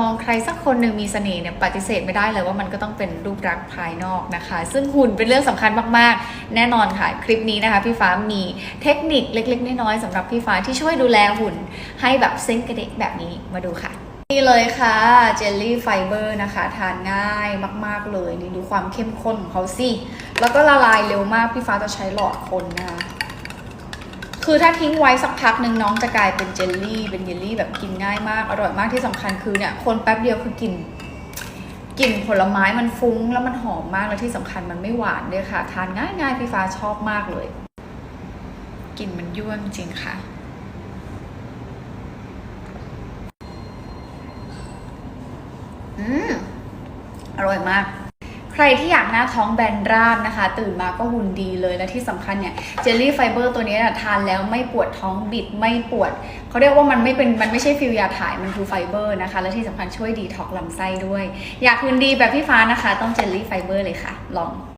มองใครสักคนหนึ่งมีเสน่ห์เนี่ยปฏิเสธไม่ได้เลยว่ามันก็ต้องเป็นรูปลักษณ์ภายนอกนะคะ ซึ่งหุ่นเป็นเรื่องสำคัญมากๆ แน่นอนค่ะ คลิปนี้นะคะ พี่ฟ้ามีเทคนิคเล็ก ๆ น้อยๆสำหรับพี่ฟ้าที่ช่วยดูแลหุ่น ให้แบบเส้นกระเดะแบบนี้มาดูค่ะนี่เลยค่ะเจลลี่ไฟเบอร์นะคะ ทานง่ายมาก ๆ เลย นี่ดูความเข้มข้นของเขาสิ แล้วก็ละลายเร็วมาก พี่ฟ้าจะใช้หลอดคนนะคะ คือถ้าทิ้งไว้สักพักหนึ่งน้องจะกลายเป็นเจลลี่ เป็นเยลลี่แบบกินง่ายมาก อร่อยมากที่สำคัญคือเนี่ยคนแป๊บเดียวคือกลิ่นกลิ่นผลไม้มันฟุ้งแล้วมันหอมมากแล้วที่สำคัญมันไม่หวานด้วยค่ะ ทานง่ายง่ายพี่ฟ้าชอบมากเลยกลิ่นมันยั่วจริงค่ะ อืมอร่อยมาก ใครที่อยากหน้าท้องแบนราบนะคะ ตื่นมาก็หุ่นดีเลยและที่สำคัญเนี่ยเจลลี่ไฟเบอร์ตัวนี้นะทานแล้วไม่ปวดท้องบิดไม่ปวดเขาเรียกว่ามันไม่เป็นมันไม่ใช่ฟิลยาถ่ายมันคือไฟเบอร์นะคะ และที่สำคัญช่วยดีท็อกซ์ลำไส้ด้วย อยากหุ่นดีแบบพี่ฟ้านะคะ ต้องเจลลี่ไฟเบอร์เลยค่ะ ลอง